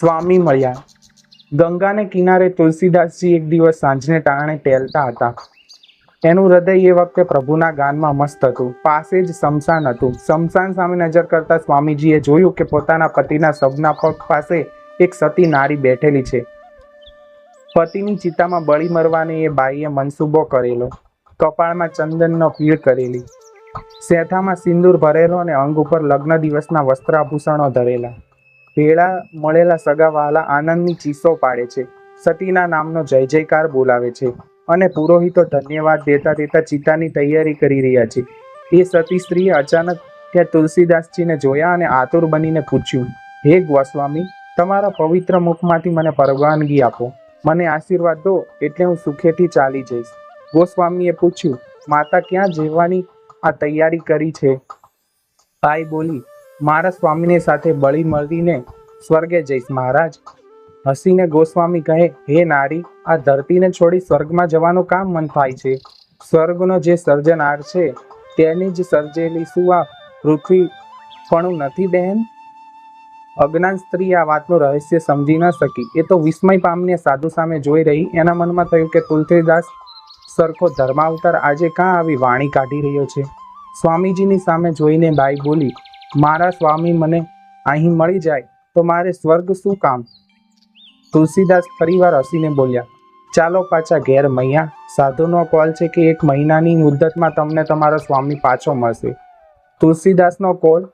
સ્વામી મળ્યા. ગંગાને કિનારે તુલસીદાસજી એક દિવસ સાંજને ટાણે ટેલતા હતા. એનું હૃદય એ વખતે પ્રભુના ગાનમાં મસ્ત હતું. પાસે જ શમશાન હતું. શમશાન સામે નજર કરતા સ્વામીજીએ જોયું કે પોતાના પતિના શબના પગ પાસે એક સતી નારી બેઠેલી છે. પતિની ચિતામાં બળી મરવાની એ બાઈએ મનસૂબો કરેલો. કપાળમાં ચંદનનો પીળ કરેલી. સેથામાં સિંદૂર ભરેલો અને અંગ ઉપર લગ્ન દિવસના વસ્ત્રાભૂષણો ધરેલા. ભેળા મળેલા સગાવાલા આનંદની ચીસો પાડે છે. સતીના નામનો જય જયકાર બોલાવે છે અને પુરોહિતો ધન્યવાદ દેતા દેતા ચિતાની તૈયારી કરી રહ્યા છે. એ સતી સ્ત્રીએ અચાનક ત્યાં તુલસીદાસજીને જોયા અને આતુર બનીને પૂછ્યું, હે ગોસ્વામી, તમારા પવિત્ર મુખમાંથી મને પરવાનગી આપો. મને આશીર્વાદ દો એટલે હું સુખેથી ચાલી જઈશ. ગોસ્વામીએ પૂછ્યું, માતા ક્યાં જવાની આ તૈયારી કરી છે? ભાઈ બોલી મારા સ્વામીને સાથે બળી મળીને સ્વર્ગે જઈશ મહારાજ. હસીને ગોસ્વામી કહે, હે નારી, આ ધરતીને છોડી સ્વર્ગમાં જવાનું કામ મન થાય છે? સ્વર્ગનો જે સર્જનાર છે, તેની જ સર્જેલી આ પૃથ્વી પણ નથી બહેન અજ્ઞાન સ્ત્રી આ વાતનું રહસ્ય સમજી ન શકી. એ તો વિસ્મય પામીને સાધુ સામે જોઈ રહી. એના મનમાં થયું કે તુલસીદાસ સરખો ધર્માવતાર આજે કાં આવી વાણી કાઢી રહ્યો છે? સ્વામીજીની સામે જોઈને બાઈ બોલી મારા સ્વામી મને અહીં મળી જાય તો મારે સ્વર્ગ શું કામ? તુલસીદાસ ફરીવાર હસીને બોલ્યા, ચાલો પાછા ઘેર મૈયા, સાધુનો કોલ છે કે એક મહિનાની મુદ્દતમાં તમને તમારો સ્વામી પાછો મળશે. તુલસીદાસનો કોલ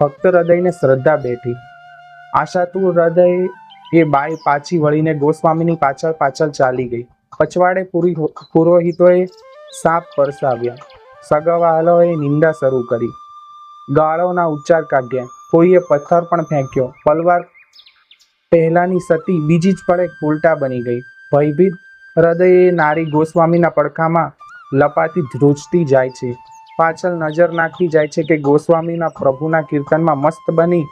ભક્ત હૃદયને શ્રદ્ધા બેઠી. આશાતુર હૃદય એ બાઈ પાછી વળીને ગોસ્વામીની પાછળ પાછળ ચાલી ગઈ. પછવાડે પુરી પુરોહિતોએ સાપ પરસાવ્યા. સગાવાલોએ નિંદા શરૂ કરી. ગાળોના ઉચ્ચાર કાઢ્યા. કોઈએ પથ્થર પણ ફેંક્યો. પલવાર પહેલાની સતી બીજી જ પડે ઉલટા બની ગઈ. ભયભીત હૃદયે નારી ગોસ્વામીના પડખામાં લપાતી ધ્રુજતી જાય છે. પાછળ નજર નાખી જાય છે કે ગોસ્વામીના પ્રભુના કીર્તનમાં મસ્ત બની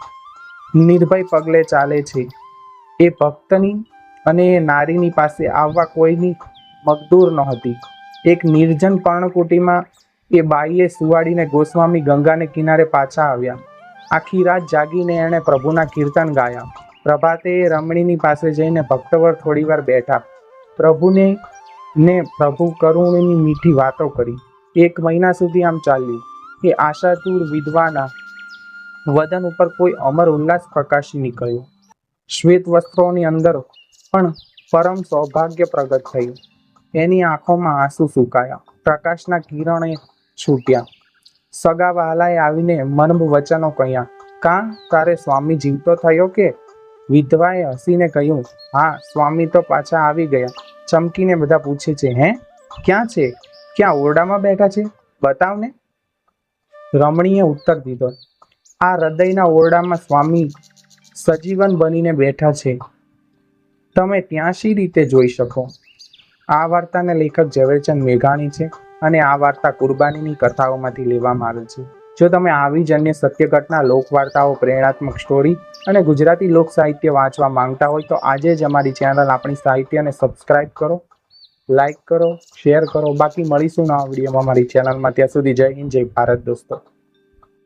નિર્ભય પગલે ચાલે છે. એ ભક્તની અને એ નારીની પાસે આવવા કોઈની મકદૂર નહોતી. એક નિર્જન પર્ણકુટીમાં એ બાઈએ સુવાડીને ગોસ્વામી ગંગાને કિનારે પાછા આવ્યા. આખી રાત જાગીને એણે પ્રભુના કીર્તન ગાયા. પ્રભાતે એ રમણીની પાસે જઈને ભક્તવર થોડીવાર બેઠા. પ્રભુને, ને પ્રભુ કરુણની મીઠી વાતો કરી. એક મહિના સુધી આમ ચાલ્યું. એ આશાતુર વિધવાના વદન ઉપર કોઈ અમર ઉલ્લાસ પ્રકાશી નીકળ્યો. શ્વેત વસ્ત્રોની અંદર પણ પરમ સૌભાગ્ય પ્રગટ થયું. એની આંખોમાં આંસુ સુકાયા. પ્રકાશના કિરણે છૂટ્યા. સગા વહાલાએ આવીને મર્મ વચનો કહ્યા, કાં તારે સ્વામી જીવતો થયો કે? વિધવાએ હસીને કહ્યું, હા, સ્વામી તો પાછા આવી ગયા. ચમકીને બધા પૂછે છે, હે, ક્યાં છે? ક્યાં ઓરડામાં બેઠા છે? બતાવ ને. રમણીએ ઉત્તર દીધો, આ હૃદયના ઓરડામાં સ્વામી સજીવન બનીને બેઠા છે. તમે ત્યાં શી રીતે જોઈ શકો? આ વાર્તાને લેખક ઝવેરચંદ મેઘાણી છે. અને આ વાર્તા કુરબાનીની કથાઓમાંથી લેવામાં આવે છે. જો તમે આવી જ અન્ય સત્ય ઘટના લોકવાર્તાઓ, પ્રેરણાત્મક સ્ટોરી અને ગુજરાતી લોક સાહિત્ય વાંચવા માંગતા હોય તો આજે જ અમારી ચેનલ આપણી સાહિત્યને સબસ્ક્રાઇબ કરો લાઈક કરો શેર કરો. બાકી મળીશું નવા વિડીયોમાં અમારી ચેનલમાં ત્યાં સુધી જય હિન્દ, જય ભારત દોસ્તો.